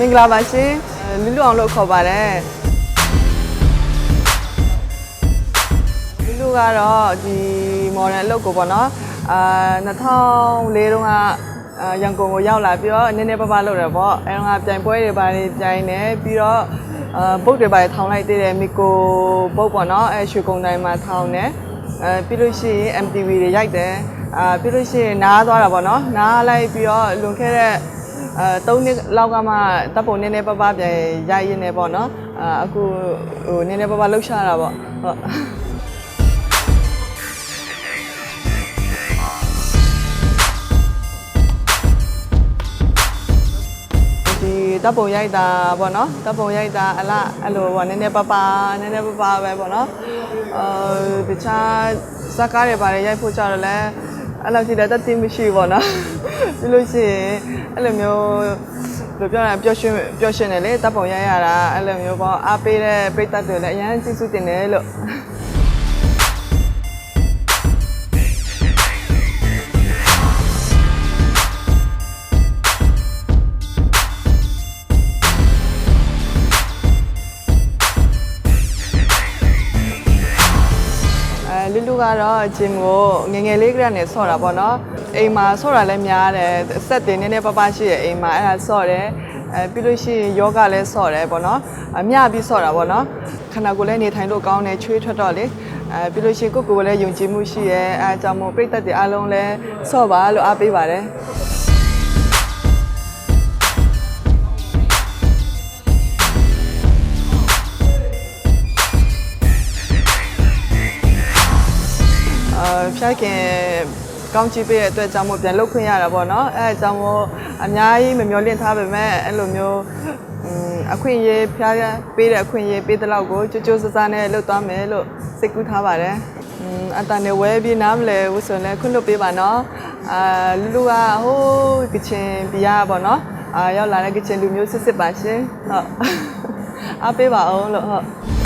မင်္ဂလာပါရှင်အဲလူလူအောင်လို့ခေါ်ပါတယ်လူလူကတော့ဒီမော်ဒယ်အလုပ်ကိုပေါ့နော်အာ2004တုန်းကအာရန်ကုန်ကိုရောက်လာပြီးတော့နည်းနည်းပါးပါးလုပ်တယ်ပေါ့အဲတော့ကပြိုင်ပွဲတွေပါနေပြိုင်နေပြီးတော့အာဘုတ်တွေပါထောင်လိုက်သေးတယ်မီကိုဘုတ်ပေါ့နော်အဲရွှေကုန်းတိုင်းမှာထောင်တယ်အဲပြီးလို့ရှိရင် MTV တွေရိုက်တယ်အာပြီးလို့ရှိရင်နားသွားတာပေါ့နော်နားလိုက်ပြီးတော့လွန်ခဲ့တဲ့ အဲ၃နှစ်လောက်ကမှတပ်ပုံနည်းနည်းပါးပါးပြန်ရရင်းနေပေါ့နော်အာအခုဟိုနည်းနည်းပါးပါးလှုပ်ရှားတာပေါ့ဟုတ်ဒီတပ်ပုံရိုက်တာပေါ့နော်တပ်ပုံရိုက်တာအလားအဲ့လိုပေါ့နည်းနည်းပါးပါးနည်းနည်းပါးပါးပဲပေါ့နော်အဲတခြားစကားတွေပါတယ်ရိုက်ဖို့ကြတော့လဲ အဲ့လိုရှိတယ်တတ်သိမရှိဘူးပေါ့နော်ပြီးလို့ရှိရင်အဲ့လိုမျိုးဘယ်လိုပြောရလဲပျော်ရွှင်ပျော်ရွှင်တယ်လေတပ်ပုံရိုက်ရတာအဲ့လိုမျိုးပေါ့အားပေးတဲ့ပိတ်သက်တွေလည်းအရင်ကျေးဇူးတင်တယ်လို့ လူလူကတော့ဂျင်ကိုငယ်ငယ်လေးကတည်းကနေဆော့တာပေါ့နော်အိမ်မှာဆော့တာလည်းများတယ်ဆက်တင်နည်းနည်းပါးပါးရှိရဲ့အိမ်မှာအဲ့ဒါဆော့တယ်အဲပြီးလို့ရှိရင်ယောဂလည်းဆော့တယ်ပေါ့နော်အမြပြီးဆော့တာပေါ့နော်ခန္ဓာကိုယ်လည်းနေထိုင်လို့ကောင်းတယ်ချွေးထွက်တော့လေအဲပြီးလို့ရှိရင်ကိုယ့်ကိုယ်လည်းယုံကြည်မှုရှိရဲ့အဲအကြောင်းမို့ပြိတ္တတွေအားလုံးလည်းဆော့ပါလို့အားပေးပါတယ် ဖျက်ခင်ကောင်းချီးပေးတဲ့အတွက်ကြောင့်မို့ပြန်လုတ်ခွင့်ရတာပေါ့နော်အဲအကြောင်းမို့အများကြီးမမျောလင့်ထားပေမဲ့အဲ့လိုမျိုးအခွင့်အရေးဖျားပေးတဲ့အခွင့်အရေးပေးတဲ့လောက်ကိုကြိုးကြိုးစားစားနဲ့လုပ်သွားမယ်လို့စိတ်ကူးထားပါတယ်အတန်နဲ့ဝဲပြီးနားမလဲဘူးဆိုရင်လည်းခွင့်လွှတ်ပေးပါနော်အာလူလူကဟိုးကချင်ပြရပါနော်အာရောက်လာတဲ့ကချင်လူမျိုးစစ်စစ်ပါရှင်ဟုတ်အားပေးပါအောင်လို့ဟုတ်